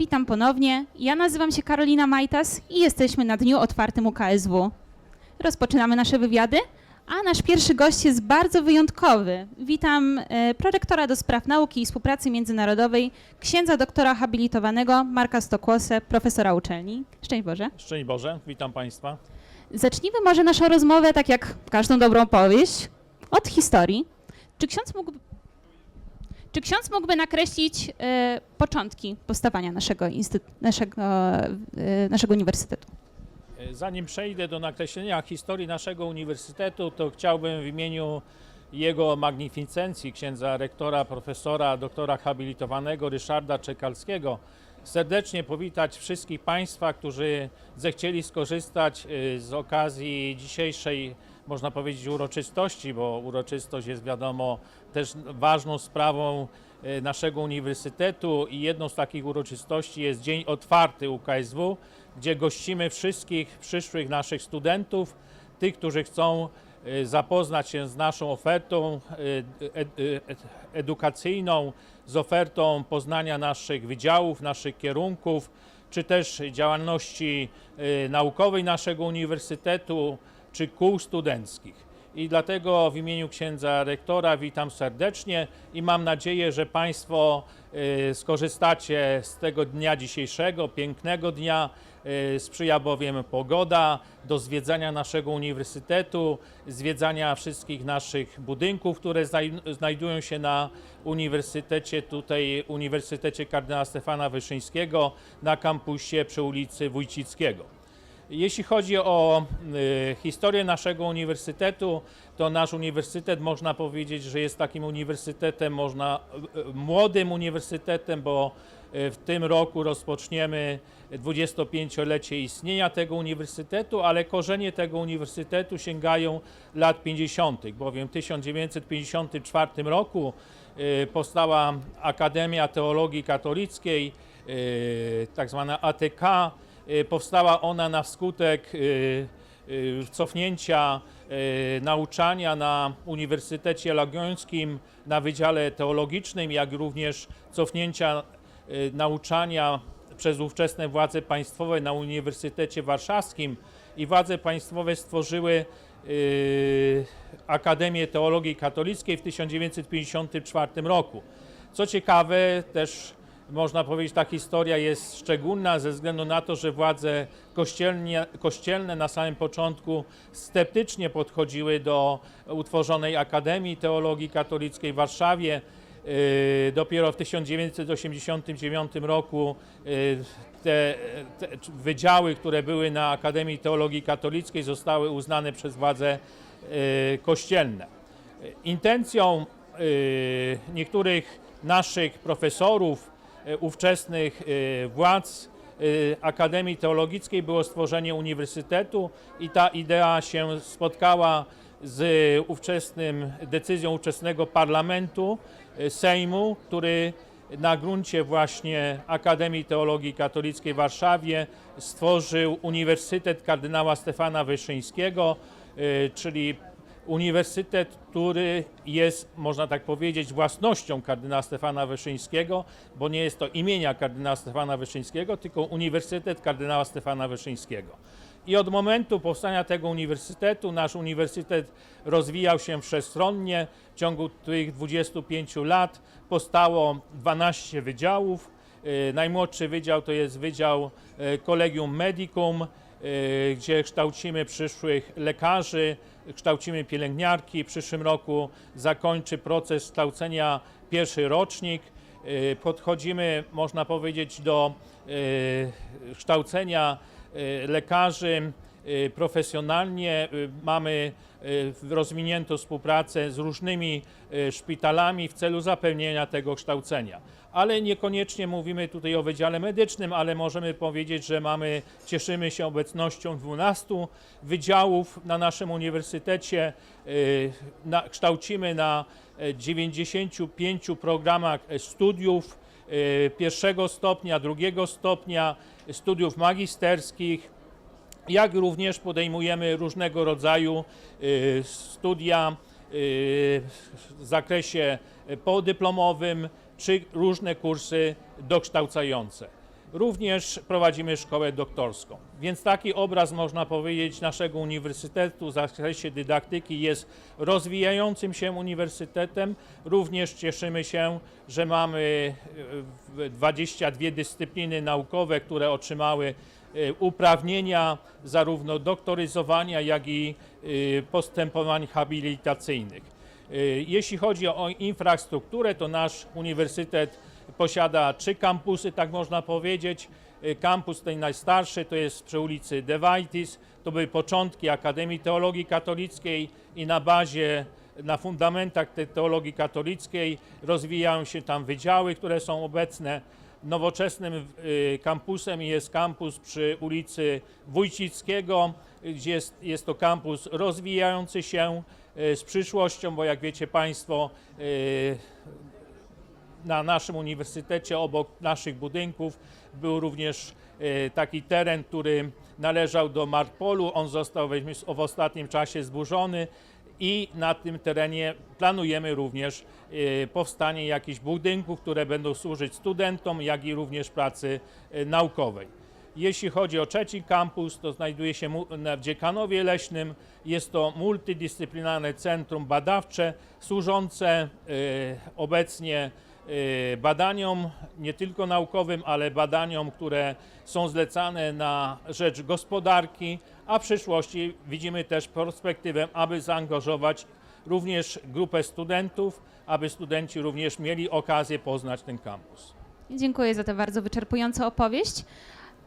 Witam ponownie. Ja nazywam się Karolina Majtas i jesteśmy na Dniu Otwartym UKSW. Rozpoczynamy nasze wywiady, a nasz pierwszy gość jest bardzo wyjątkowy. Witam e, prorektora do spraw nauki i współpracy międzynarodowej, księdza doktora habilitowanego Marka Stokłosę, profesora uczelni. Szczęść Boże. Szczęść Boże, witam Państwa. Zacznijmy może naszą rozmowę, tak jak każdą dobrą powieść, od historii. Czy ksiądz mógłby, czy ksiądz mógłby nakreślić e, początki powstawania naszego, naszego, e, naszego uniwersytetu? E, Zanim przejdę do nakreślenia historii naszego uniwersytetu, to chciałbym w imieniu jego magnificencji, księdza rektora, profesora, doktora habilitowanego Ryszarda Czekalskiego, serdecznie powitać wszystkich Państwa, którzy zechcieli skorzystać z okazji dzisiejszej, można powiedzieć, uroczystości, bo uroczystość jest wiadomo też ważną sprawą e, naszego uniwersytetu i jedną z takich uroczystości jest Dzień Otwarty UKSW, gdzie gościmy wszystkich przyszłych naszych studentów, tych, którzy chcą e, zapoznać się z naszą ofertą e, ed- ed- edukacyjną, z ofertą poznania naszych wydziałów, naszych kierunków, czy też działalności naukowej naszego uniwersytetu, czy kół studenckich. I dlatego w imieniu księdza rektora witam serdecznie i mam nadzieję, że Państwo e, skorzystacie z tego dnia dzisiejszego, pięknego dnia. E, Sprzyja bowiem pogoda do zwiedzania naszego uniwersytetu, zwiedzania wszystkich naszych budynków, które znaj- znajdują się na uniwersytecie, tutaj Uniwersytecie Kardynała Stefana Wyszyńskiego na kampusie przy ulicy Wójcickiego. Jeśli chodzi o y, historię naszego uniwersytetu, to nasz uniwersytet można powiedzieć, że jest takim uniwersytetem, można y, y, młodym uniwersytetem, bo y, w tym roku rozpoczniemy 25-lecie istnienia tego uniwersytetu, ale korzenie tego uniwersytetu sięgają lat 50., bowiem w 1954 roku y, powstała Akademia Teologii Katolickiej, y, tak zwana ATK. Y, Powstała ona na skutek y, y, cofnięcia nauczania na Uniwersytecie Jagiellońskim na Wydziale Teologicznym, jak również cofnięcia nauczania przez ówczesne władze państwowe na Uniwersytecie Warszawskim i władze państwowe stworzyły Akademię Teologii Katolickiej w 1954 roku. Co ciekawe, też można powiedzieć, ta historia jest szczególna ze względu na to, że władze kościelnie, kościelne na samym początku sceptycznie podchodziły do utworzonej Akademii Teologii Katolickiej w Warszawie. Yy, Dopiero w 1989 roku yy, te, te wydziały, które były na Akademii Teologii Katolickiej, zostały uznane przez władze yy, kościelne. Intencją y, niektórych naszych profesorów, y, ówczesnych y, władz y, Akademii Teologickiej było stworzenie uniwersytetu i ta idea się spotkała z ówczesnym decyzją ówczesnego parlamentu Sejmu, który na gruncie właśnie Akademii Teologii Katolickiej w Warszawie stworzył Uniwersytet Kardynała Stefana Wyszyńskiego, czyli uniwersytet, który jest, można tak powiedzieć, własnością kardynała Stefana Wyszyńskiego, bo nie jest to imienia kardynała Stefana Wyszyńskiego, tylko Uniwersytet kardynała Stefana Wyszyńskiego. I od momentu powstania tego uniwersytetu nasz uniwersytet rozwijał się wszechstronnie. W ciągu tych 25 lat powstało 12 wydziałów. Yy, Najmłodszy wydział to jest wydział yy, Collegium Medicum, yy, gdzie kształcimy przyszłych lekarzy, kształcimy pielęgniarki. W przyszłym roku zakończy proces kształcenia pierwszy rocznik. Yy, Podchodzimy, można powiedzieć, do yy, kształcenia yy, lekarzy profesjonalnie. Mamy rozwiniętą współpracę z różnymi szpitalami w celu zapewnienia tego kształcenia. Ale niekoniecznie mówimy tutaj o Wydziale Medycznym, ale możemy powiedzieć, że mamy, cieszymy się obecnością 12 wydziałów na naszym uniwersytecie. Yy, Na, kształcimy na e, 95 programach e, studiów e, pierwszego stopnia, drugiego stopnia, studiów magisterskich, jak również podejmujemy różnego rodzaju y, studia y, w zakresie podyplomowym czy różne kursy dokształcające. Również prowadzimy szkołę doktorską. Więc taki obraz, można powiedzieć, naszego uniwersytetu w zakresie dydaktyki jest rozwijającym się uniwersytetem. Również cieszymy się, że mamy e, w- 22 dyscypliny naukowe, które otrzymały e, uprawnienia zarówno doktoryzowania, jak i e, postępowań habilitacyjnych. E, Jeśli chodzi o infrastrukturę, to nasz uniwersytet posiada trzy kampusy, tak można powiedzieć. E, Kampus ten najstarszy to jest przy ulicy De Vaitis. To były początki Akademii Teologii Katolickiej i na bazie, na fundamentach tej teologii katolickiej rozwijają się tam wydziały, które są obecne. Nowoczesnym y, kampusem jest kampus przy ulicy Wójcickiego, gdzie jest, jest to kampus rozwijający się y, z przyszłością, bo jak wiecie Państwo, y, na naszym uniwersytecie obok naszych budynków był również e, taki teren, który należał do Marpolu. On został w ostatnim czasie zburzony i na tym terenie planujemy również powstanie jakichś budynków, które będą służyć studentom, jak i również pracy naukowej. Jeśli chodzi o trzeci kampus, to znajduje się w Dziekanowie Leśnym. Jest to multidyscyplinarne centrum badawcze służące e, obecnie e, badaniom nie tylko naukowym, ale badaniom, które są zlecane na rzecz gospodarki, a w przyszłości widzimy też perspektywę, aby zaangażować również grupę studentów, aby studenci również mieli okazję poznać ten kampus. Dziękuję za tę bardzo wyczerpującą opowieść.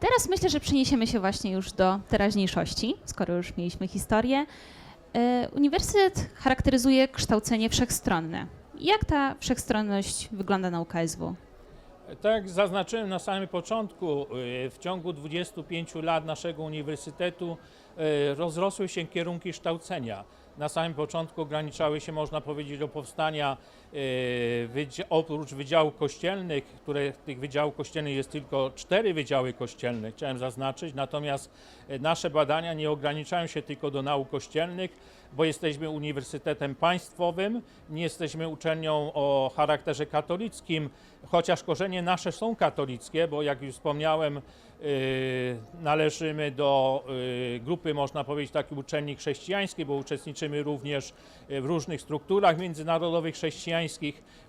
Teraz myślę, że przeniesiemy się właśnie już do teraźniejszości, skoro już mieliśmy historię. E, Uniwersytet charakteryzuje kształcenie wszechstronne. Jak ta wszechstronność wygląda na UKSW? Tak jak zaznaczyłem na samym początku, y, w ciągu 25 lat naszego uniwersytetu y, rozrosły się kierunki kształcenia. Na samym początku ograniczały się, można powiedzieć, do powstania wydzia- oprócz wydziałów kościelnych, które tych wydziałów kościelnych jest tylko cztery wydziały kościelne, chciałem zaznaczyć, natomiast y, nasze badania nie ograniczają się tylko do nauk kościelnych, bo jesteśmy uniwersytetem państwowym, nie jesteśmy uczelnią o charakterze katolickim, chociaż korzenie nasze są katolickie, bo jak już wspomniałem, yy, należymy do grupy, można powiedzieć, takiej uczelni chrześcijańskiej, bo uczestniczymy również w różnych strukturach międzynarodowych chrześcijańskich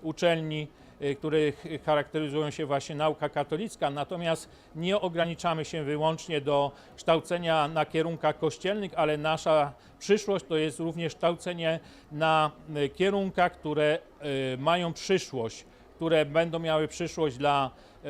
uczelni, yy, których charakteryzują się właśnie nauka katolicka, natomiast nie ograniczamy się wyłącznie do kształcenia na kierunkach kościelnych, ale nasza przyszłość to jest również kształcenie na y, kierunkach, które y, mają przyszłość, które będą miały przyszłość dla y,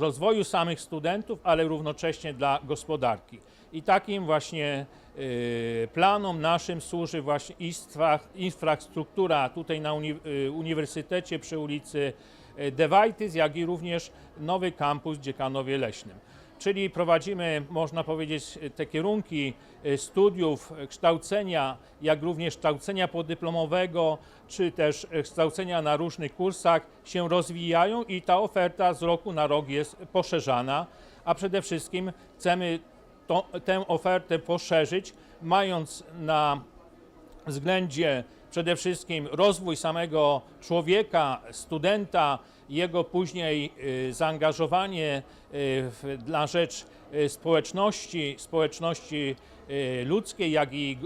rozwoju samych studentów, ale równocześnie dla gospodarki. I takim właśnie y, planom naszym służy właśnie infra, infrastruktura tutaj na y, Uniwersytecie przy ulicy y, De Vaitis, jak i również nowy kampus w Dziekanowie Leśnym. Czyli prowadzimy, można powiedzieć, te kierunki studiów, kształcenia, jak również kształcenia podyplomowego, czy też kształcenia na różnych kursach się rozwijają i ta oferta z roku na rok jest poszerzana, a przede wszystkim chcemy to, tę ofertę poszerzyć, mając na względzie przede wszystkim rozwój samego człowieka, studenta, jego później y, zaangażowanie y, w, na rzecz y, społeczności, społeczności ludzkiej, jak i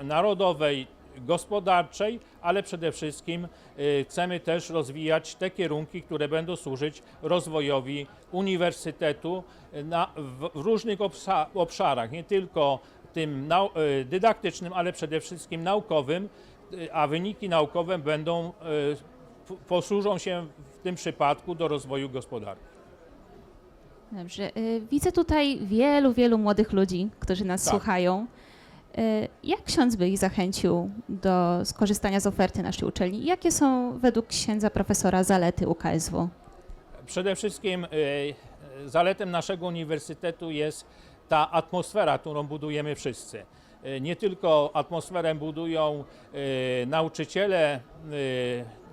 narodowej, gospodarczej, ale przede wszystkim y, chcemy też rozwijać te kierunki, które będą służyć rozwojowi uniwersytetu y, na, w, w różnych obsa- obszarach, nie tylko tym nau- y, dydaktycznym, ale przede wszystkim naukowym, a wyniki naukowe będą, posłużą się w tym przypadku do rozwoju gospodarki. Dobrze. Widzę tutaj wielu, wielu młodych ludzi, którzy nas Tak. słuchają. Y, Jak ksiądz by ich zachęcił do skorzystania z oferty naszej uczelni? Jakie są według księdza profesora zalety UKSW? Przede wszystkim y, y, zaletem naszego uniwersytetu jest ta atmosfera, którą budujemy wszyscy. Nie tylko atmosferę budują nauczyciele,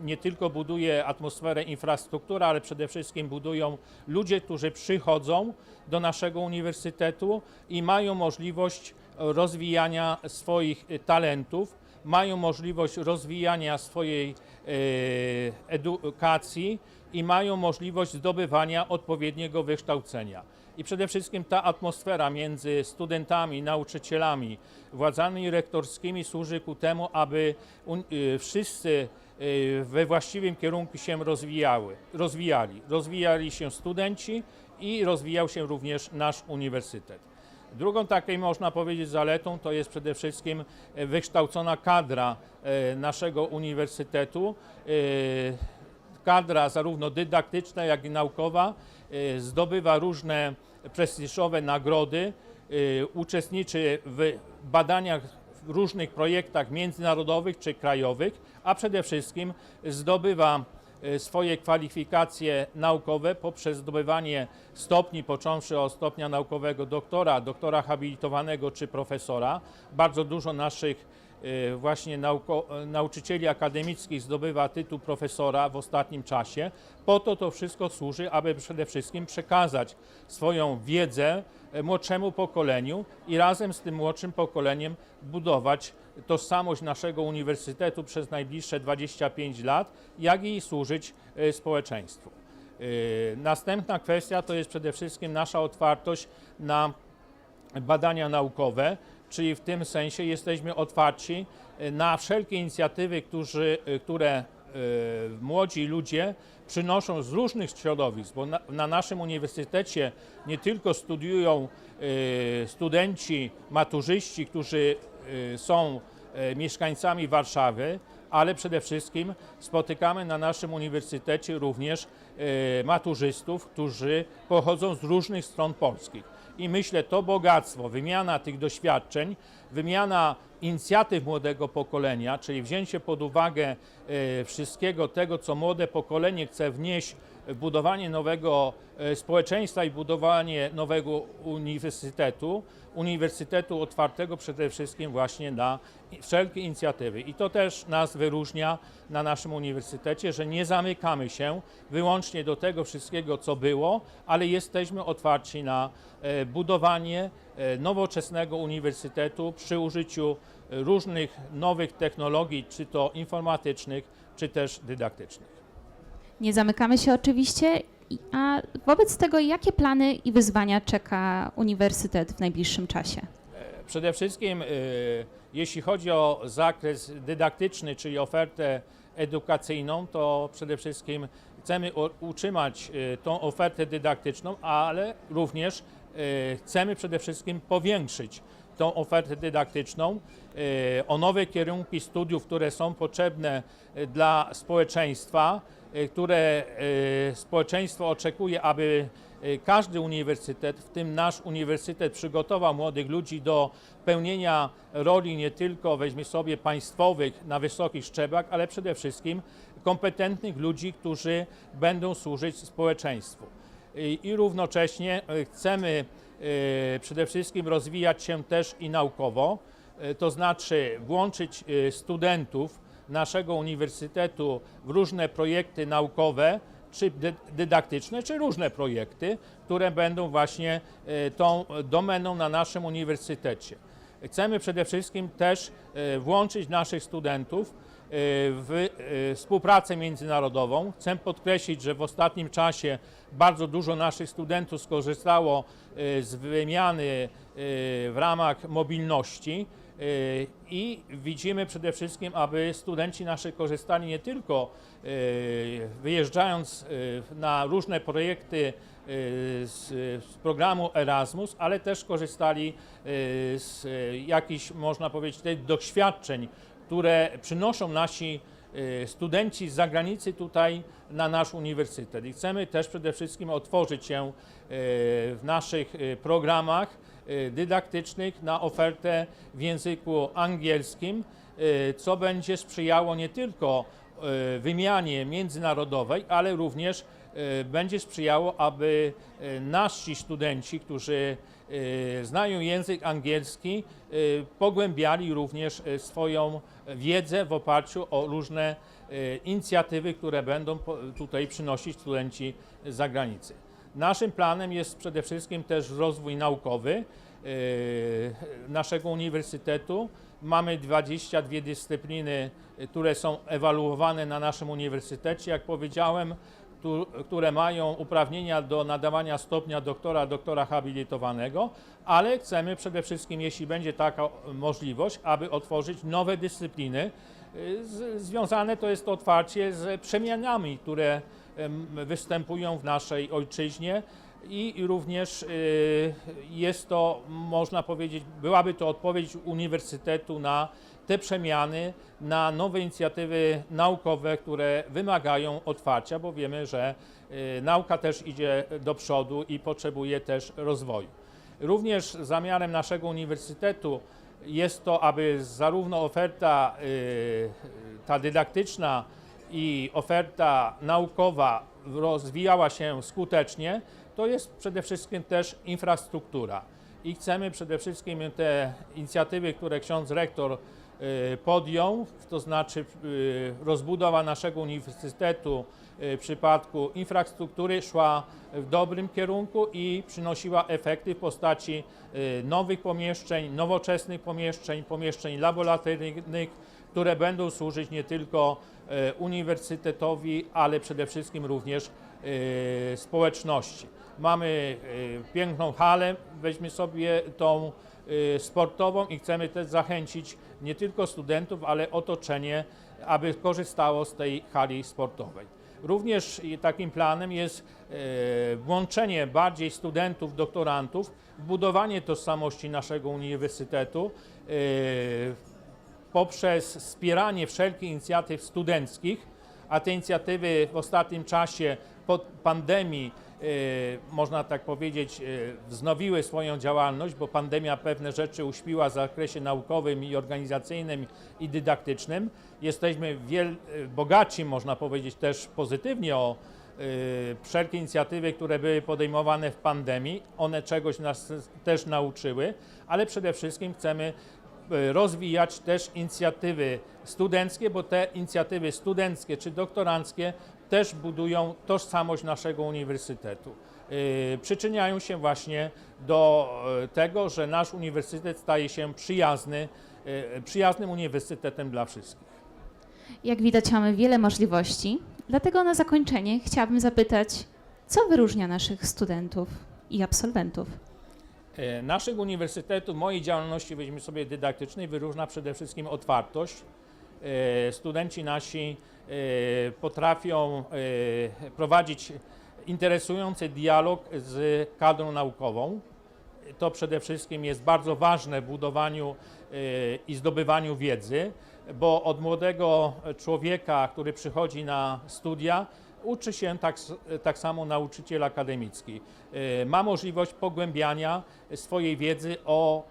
nie tylko buduje atmosferę infrastruktura, ale przede wszystkim budują ludzie, którzy przychodzą do naszego uniwersytetu i mają możliwość rozwijania swoich y, talentów mają możliwość rozwijania swojej e, edukacji i mają możliwość zdobywania odpowiedniego wykształcenia. I przede wszystkim ta atmosfera między studentami, nauczycielami, władzami rektorskimi służy ku temu, aby y, wszyscy y, we właściwym kierunku się rozwijały, rozwijali. Rozwijali się studenci i rozwijał się również nasz uniwersytet. Drugą takiej można powiedzieć zaletą to jest przede wszystkim e, wykształcona kadra e, naszego uniwersytetu. E, Kadra zarówno dydaktyczna, jak i naukowa zdobywa różne prestiżowe nagrody, uczestniczy w badaniach w różnych projektach międzynarodowych czy krajowych, a przede wszystkim zdobywa swoje kwalifikacje naukowe poprzez zdobywanie stopni, począwszy od stopnia naukowego doktora, doktora habilitowanego czy profesora. Bardzo dużo naszych e, właśnie nauko, nauczycieli akademickich zdobywa tytuł profesora w ostatnim czasie. Po to to wszystko służy, aby przede wszystkim przekazać swoją wiedzę e, młodszemu pokoleniu i razem z tym młodszym pokoleniem budować tożsamość naszego uniwersytetu przez najbliższe 25 lat, jak i służyć e, społeczeństwu. E, Następna kwestia to jest przede wszystkim nasza otwartość na badania naukowe, czyli w tym sensie jesteśmy otwarci e, na wszelkie inicjatywy, którzy, które młodzi ludzie przynoszą z różnych środowisk, bo na, na naszym uniwersytecie nie tylko studiują studenci, maturzyści, którzy są e, mieszkańcami Warszawy, ale przede wszystkim spotykamy na naszym uniwersytecie również e, maturzystów, którzy pochodzą z różnych stron Polski. I myślę, to bogactwo, wymiana tych doświadczeń, wymiana inicjatyw młodego pokolenia, czyli wzięcie pod uwagę e, wszystkiego tego, co młode pokolenie chce wnieść w budowanie nowego e, społeczeństwa i budowanie nowego uniwersytetu, uniwersytetu otwartego przede wszystkim właśnie na wszelkie inicjatywy. I to też nas wyróżnia na naszym uniwersytecie, że nie zamykamy się wyłącznie do tego wszystkiego, co było, ale jesteśmy otwarci na e, budowanie nowoczesnego uniwersytetu przy użyciu różnych nowych technologii, czy to informatycznych, czy też dydaktycznych. Nie zamykamy się oczywiście, a wobec tego jakie plany i wyzwania czeka uniwersytet w najbliższym czasie? Przede wszystkim, e, jeśli chodzi o zakres dydaktyczny, czyli ofertę edukacyjną, to przede wszystkim chcemy utrzymać e, tą ofertę dydaktyczną, ale również e, chcemy przede wszystkim powiększyć tą ofertę dydaktyczną e, o nowe kierunki studiów, które są potrzebne e, dla społeczeństwa, e, które społeczeństwo oczekuje, aby każdy uniwersytet, w tym nasz uniwersytet, przygotował młodych ludzi do pełnienia roli nie tylko, weźmie sobie, państwowych na wysokich szczeblach, ale przede wszystkim kompetentnych ludzi, którzy będą służyć społeczeństwu. I, równocześnie chcemy przede wszystkim rozwijać się też i naukowo, e, to znaczy włączyć e, studentów naszego uniwersytetu w różne projekty naukowe, czy dy- dydaktyczne, czy różne projekty, które będą właśnie tą domeną na naszym uniwersytecie. Chcemy przede wszystkim też włączyć naszych studentów w e, współpracę międzynarodową. Chcę podkreślić, że w ostatnim czasie bardzo dużo naszych studentów skorzystało e, z wymiany e, w ramach mobilności. e, I widzimy przede wszystkim, aby studenci nasi korzystali nie tylko e, wyjeżdżając e, na różne projekty e, z, programu Erasmus, ale też korzystali e, z e, jakichś, można powiedzieć, doświadczeń, które przynoszą nasi e, studenci z zagranicy tutaj na nasz uniwersytet. I chcemy też przede wszystkim otworzyć się e, w naszych e, programach dydaktycznych na ofertę w języku angielskim, co będzie sprzyjało nie tylko wymianie międzynarodowej, ale również będzie sprzyjało, aby nasi studenci, którzy znają język angielski, e, pogłębiali również e, swoją wiedzę w oparciu o różne inicjatywy, które będą tutaj przynosić studenci z zagranicy. Naszym planem jest przede wszystkim też rozwój naukowy naszego uniwersytetu Mamy 22 dyscypliny, y, które są ewaluowane na naszym uniwersytecie, jak powiedziałem, które mają uprawnienia do nadawania stopnia doktora, doktora habilitowanego, ale chcemy przede wszystkim, jeśli będzie taka możliwość, aby otworzyć nowe dyscypliny. Y, Związane to jest to otwarcie z przemianami, które występują w naszej ojczyźnie i również y, jest to, można powiedzieć, byłaby to odpowiedź uniwersytetu na te przemiany, na nowe inicjatywy naukowe, które wymagają otwarcia, bo wiemy, że y, nauka też idzie do przodu i potrzebuje też rozwoju. Również zamiarem naszego uniwersytetu jest to, aby zarówno oferta y, ta dydaktyczna i oferta naukowa rozwijała się skutecznie, to jest przede wszystkim też infrastruktura. I chcemy przede wszystkim te inicjatywy, które ksiądz rektor y, podjął, to znaczy y, rozbudowa naszego uniwersytetu y, w przypadku infrastruktury szła w dobrym kierunku i przynosiła efekty w postaci nowych pomieszczeń, nowoczesnych pomieszczeń, pomieszczeń laboratoryjnych, które będą służyć nie tylko uniwersytetowi, ale przede wszystkim również społeczności. Mamy e, piękną halę, weźmy sobie tą e, sportową i chcemy też zachęcić nie tylko studentów, ale otoczenie, aby korzystało z tej hali sportowej. Również takim planem jest e, włączenie bardziej studentów, doktorantów budowanie tożsamości naszego uniwersytetu, poprzez wspieranie wszelkich inicjatyw studenckich, a te inicjatywy w ostatnim czasie po pandemii, e, można tak powiedzieć, e, wznowiły swoją działalność, bo pandemia pewne rzeczy uśpiła w zakresie naukowym i organizacyjnym i dydaktycznym. Jesteśmy wiel, e, bogaci, można powiedzieć też pozytywnie o wszelkie inicjatywy, które były podejmowane w pandemii. One czegoś nas też nauczyły, ale przede wszystkim chcemy rozwijać też inicjatywy studenckie, bo te inicjatywy studenckie czy doktoranckie też budują tożsamość naszego uniwersytetu. E, Przyczyniają się właśnie do e, tego, że nasz uniwersytet staje się przyjazny, e, przyjaznym uniwersytetem dla wszystkich. Jak widać, mamy wiele możliwości, dlatego na zakończenie chciałabym zapytać, co wyróżnia naszych studentów i absolwentów? E, Naszych uniwersytetów, mojej działalności, weźmy sobie dydaktycznej, wyróżnia przede wszystkim otwartość. E, Studenci nasi e, potrafią e, prowadzić interesujący dialog z kadrą naukową. To przede wszystkim jest bardzo ważne w budowaniu i zdobywaniu wiedzy, bo od młodego człowieka, który przychodzi na studia, uczy się tak, tak samo nauczyciel akademicki. Ma możliwość pogłębiania swojej wiedzy o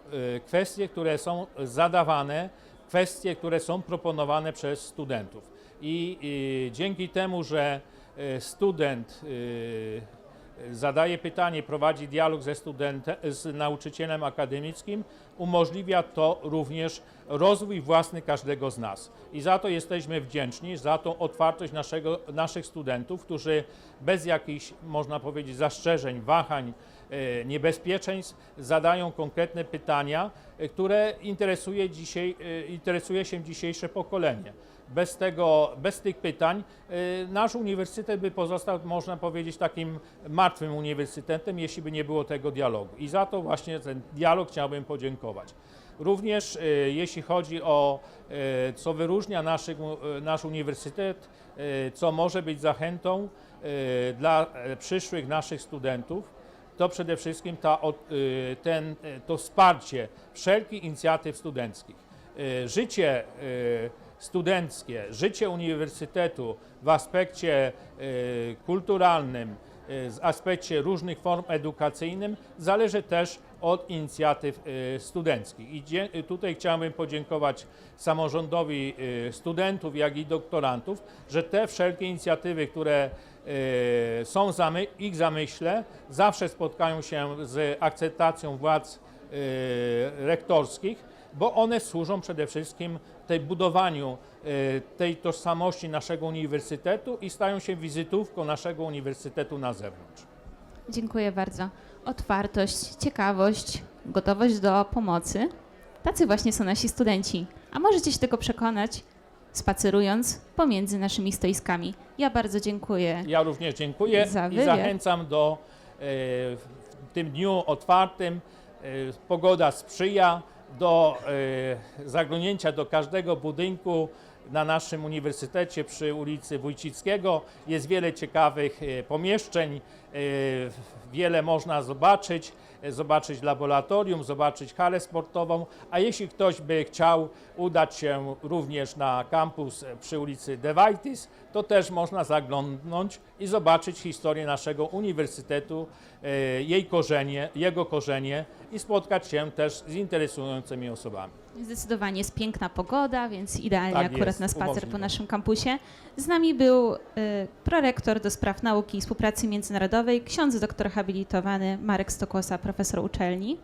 kwestie, które są zadawane, kwestie, które są proponowane przez studentów. I, dzięki temu, że e, student e, zadaje pytanie, prowadzi dialog ze studentem, z nauczycielem akademickim, umożliwia to również rozwój własny każdego z nas. I za to jesteśmy wdzięczni, za tą otwartość naszego, naszych studentów, którzy bez jakichś, można powiedzieć, zastrzeżeń, wahań, niebezpieczeństw zadają konkretne pytania, e, które interesuje, dzisiaj, e, interesuje się dzisiejsze pokolenie. Bez, tego, bez tych pytań e, nasz uniwersytet by pozostał, można powiedzieć, takim martwym uniwersytetem, jeśli by nie było tego dialogu. I za to właśnie ten dialog chciałbym podziękować. Również e, jeśli chodzi o e, co wyróżnia e, nasz uniwersytet, e, co może być zachętą e, dla e, przyszłych naszych studentów, to przede wszystkim ta, y, ten, y, to wsparcie wszelkich inicjatyw studenckich. Y, Życie studenckie, życie uniwersytetu w aspekcie kulturalnym, w aspekcie różnych form edukacyjnym zależy też od inicjatyw y, studenckich. I y, tutaj chciałbym podziękować samorządowi y, studentów, jak i doktorantów, że te wszelkie inicjatywy, które są zamy, ich zamyśle, zawsze spotkają się z akceptacją władz rektorskich, bo one służą przede wszystkim tej budowaniu tej tożsamości naszego uniwersytetu i stają się wizytówką naszego uniwersytetu na zewnątrz. Dziękuję bardzo. Otwartość, ciekawość, gotowość do pomocy Tacy właśnie są nasi studenci. A możecie się tego przekonać, spacerując pomiędzy naszymi stoiskami. Ja bardzo dziękuję. Ja również dziękuję Za i zachęcam do e, w tym dniu otwartym. E, pogoda sprzyja do e, zaglądnięcia do każdego budynku na naszym uniwersytecie przy ulicy Wójcickiego. Jest wiele ciekawych e, pomieszczeń, e, wiele można zobaczyć, zobaczyć laboratorium, zobaczyć halę sportową, a jeśli ktoś by chciał udać się również na kampus e, przy ulicy Dewajtis, to też można zaglądnąć i zobaczyć historię naszego uniwersytetu, e, jej korzenie, jego korzenie i spotkać się też z interesującymi osobami. Zdecydowanie jest piękna pogoda, więc idealnie Tak akurat jest, na spacer umożliwia. po naszym kampusie. Z nami był y, prorektor do spraw nauki i współpracy międzynarodowej, ksiądz doktor habilitowany Marek Stokłosa, profesor uczelni.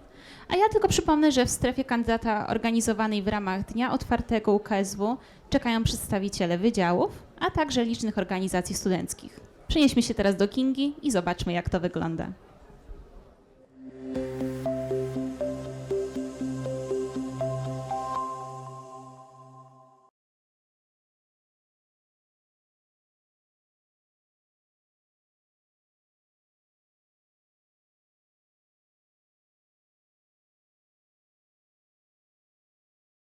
A ja tylko przypomnę, że w strefie kandydata organizowanej w ramach Dnia Otwartego UKSW czekają przedstawiciele wydziałów, a także licznych organizacji studenckich. Przenieśmy się teraz do Kingi i zobaczmy, jak to wygląda.